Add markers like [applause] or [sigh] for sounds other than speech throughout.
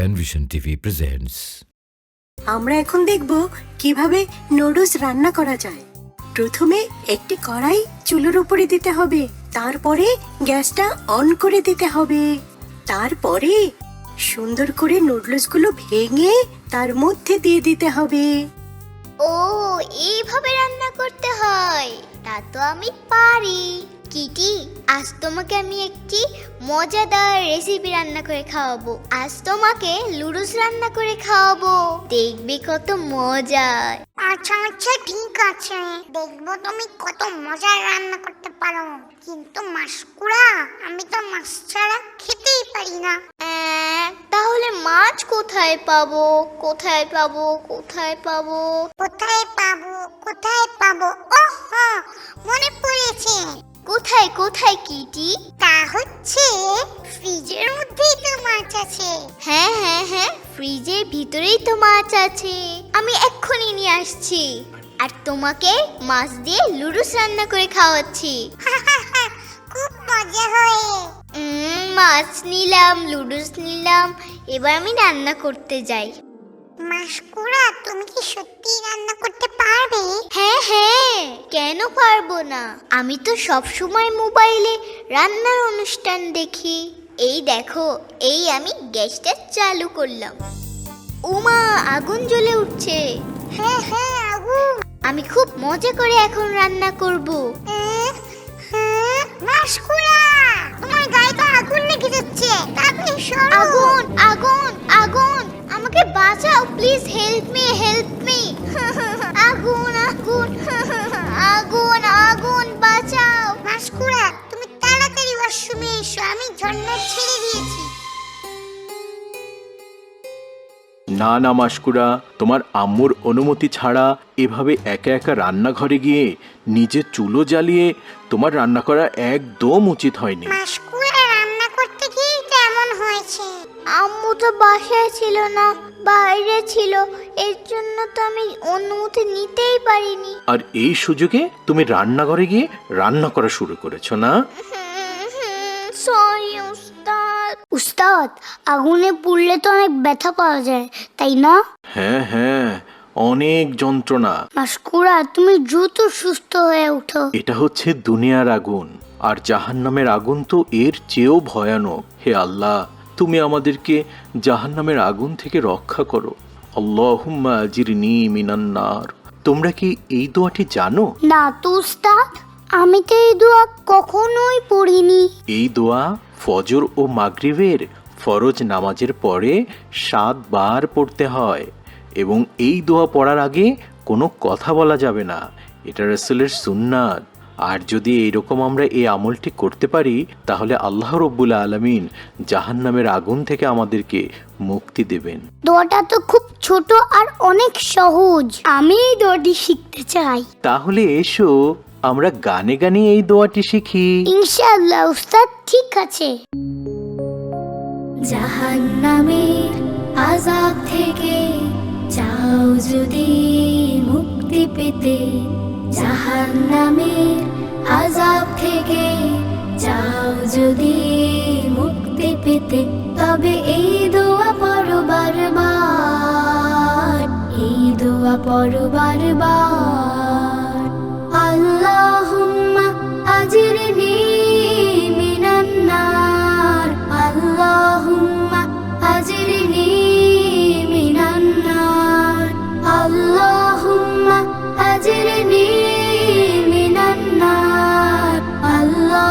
Penvision TV presents. আমরা এখন দেখব কীভাবে নুডলস রান্না করা যায়। প্রথমে একটি কড়াই চুলোর উপরে দিতে হবে তারপরে গ্যাসটা অন করে দিতে হবে। তারপরে সুন্দর করে নুডলসগুলো ভেঙে তার মধ্যে দিয়ে দিতে হবে। ও এইভাবে রান্না করতে হয় তা তো আমি পারি। কিটি আজ তোমাকে আমি একটি মজাদার রেসিপি রান্না করে খাওয়াবো। আজ তোমাকে লুডুস রান্না করে খাওয়াবো। দেখবে কত মজার আচ্ছা আচ্ছা ঠিক আছে। দেখব তুমি কত মজার রান্না করতে পারো। কিন্তু মাসকুড়া আমি তো মাছ ছাড়া খেতেই পারি না। তাহলে মাছ কোথায় পাবো? কোথায় পাবো? কোথায় পাবো? কোথায় পাবো? কোথায় পাবো? ও মনে পড়েছে। কোথায় কোথায় কিটি? তা হচ্ছে ফ্রিজের মধ্যেই তো মাছ আছে। হ্যাঁ হ্যাঁ হ্যাঁ ফ্রিজের ভিতরেই তো মাছ আছে। আমি এক্ষুনি নিয়ে আসছি। আর তোমাকে মাছ দিয়ে লুডুস রান্না করে খাওয়াচ্ছি। খুব মজা হয়। উম, মাছ নিলাম লুডুস নিলাম। এবার আমি রান্না করতে যাই। মাসকুড়া তুমি কি সত্যি রান্না করতে পারবে? হ্যাঁ হ্যাঁ কেন পারব না? আমি তো সব সময় মোবাইলে রান্নার অনুষ্ঠান দেখি। এই দেখো এই আমি গ্যাসটা চালু করলাম। উমা আগুন জ্বলে উঠছে। হ্যাঁ হ্যাঁ আগুন। আমি খুব মজা করে এখন রান্না করব। হ্যাঁ, মাসকুড়া তোমার গায়ে তো আগুন লেগে যাচ্ছে। Please help me help me আগুন আগুন [laughs] আগুন আগুন বাঁচাও। মাসকুড়া তুমি তাড়াতাড়ি ওয়াশরুমে এসো আমি ঝর্ণা ছেড়ে দিয়েছি। না না মাসকুরা তোমার আম্মুর অনুমতি ছাড়া এভাবে একা একা রান্নাঘরে গিয়ে নিজে চুলো জ্বালিয়ে তোমার রান্না করা একদম উচিত হয়নি। তো বাসায় ছিল না বাইরে ছিল। এর জন্য তো আমি অনুমতি নিতেই পারিনি। আর এই সুযোগে তুমি রান্নাঘরে গিয়ে রান্না করা শুরু করেছ না? সরি উস্তাদ। উস্তাদ আগুনে পুড়লে তো অনেক ব্যথা পাওয়া যায় তাই না? হ্যাঁ হ্যাঁ অনেক যন্ত্রণা। মাসকুড়া তুমি দ্রুত সুস্থ হয়ে ওঠো এটা হচ্ছে দুনিয়ার আগুন আর জাহান্নামের আগুন তো এর চেয়েও ভয়ানক। হে আল্লাহ! তুমি আমাদেরকে জাহান্নামের আগুন থেকে রক্ষা করো। আল্লাহুম্মা আজিরনি মিনান্নার তোমরা কি এই দোয়াটি জানো? না তো উস্তাদ আমি তো এই দোয়া কখনোই পড়িনি। এই দোয়া ফজর ও মাগরিবের ফরজ নামাজের পরে সাতবার পড়তে হয় এবং এই দোয়া পড়ার আগে কোনো কথা বলা যাবে না। এটা রসুলের সুন্নাত। আর যদি এইরকম আমরা এই আমলটি করতে পারি তাহলে আল্লাহ রব্বুল আলমিন জাহান্নামের আগুন থেকে আমাদেরকে মুক্তি দেবেন। দোয়াটা তো খুব ছোট আর অনেক সহজ। আমি এই দোয়াটি শিখতে চাই। তাহলে এসো আমরা গানে গানে এই দোয়াটি শিখি। ইনশাআল্লাহ উস্তাদ ঠিক আছে। জাহান্নামের আজাব থেকে চাও যদি মুক্তি পেতে। জাহান্নামের আজাব থেকে চাও যদি মুক্তি পেতে, তবে এই দোয়া পড়ো বারবার, এই দোয়া পড়ো বারবার। আল্লাহুম্মা আজিরনি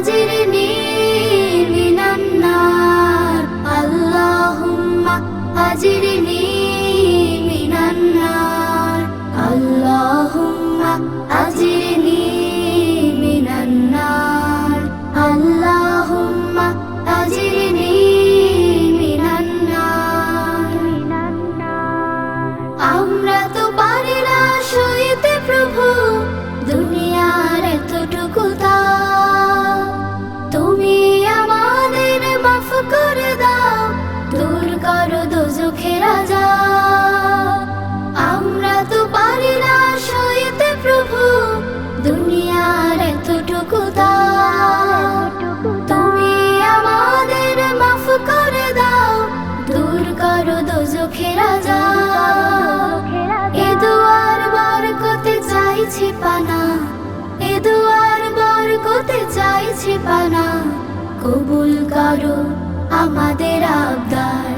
أجرني من النار اللهم أجرني চাইছি পানা কবুল করো আমাদের আবদার।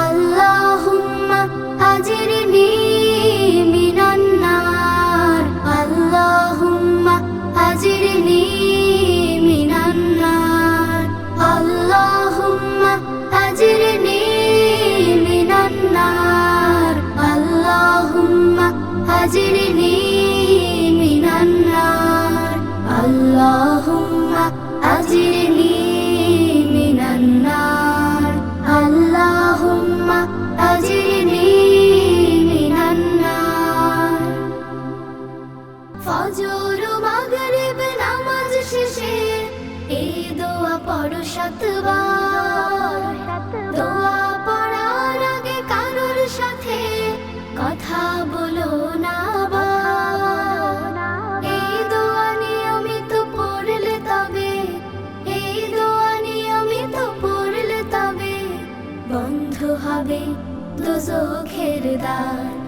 আল্লাহুম্মা নিয়ে أجرني من النار اللهم أجرني من النار ফজর মাগরিব নামাজ শেষে এই দোয়া পড়ো সাতবার চোখের দান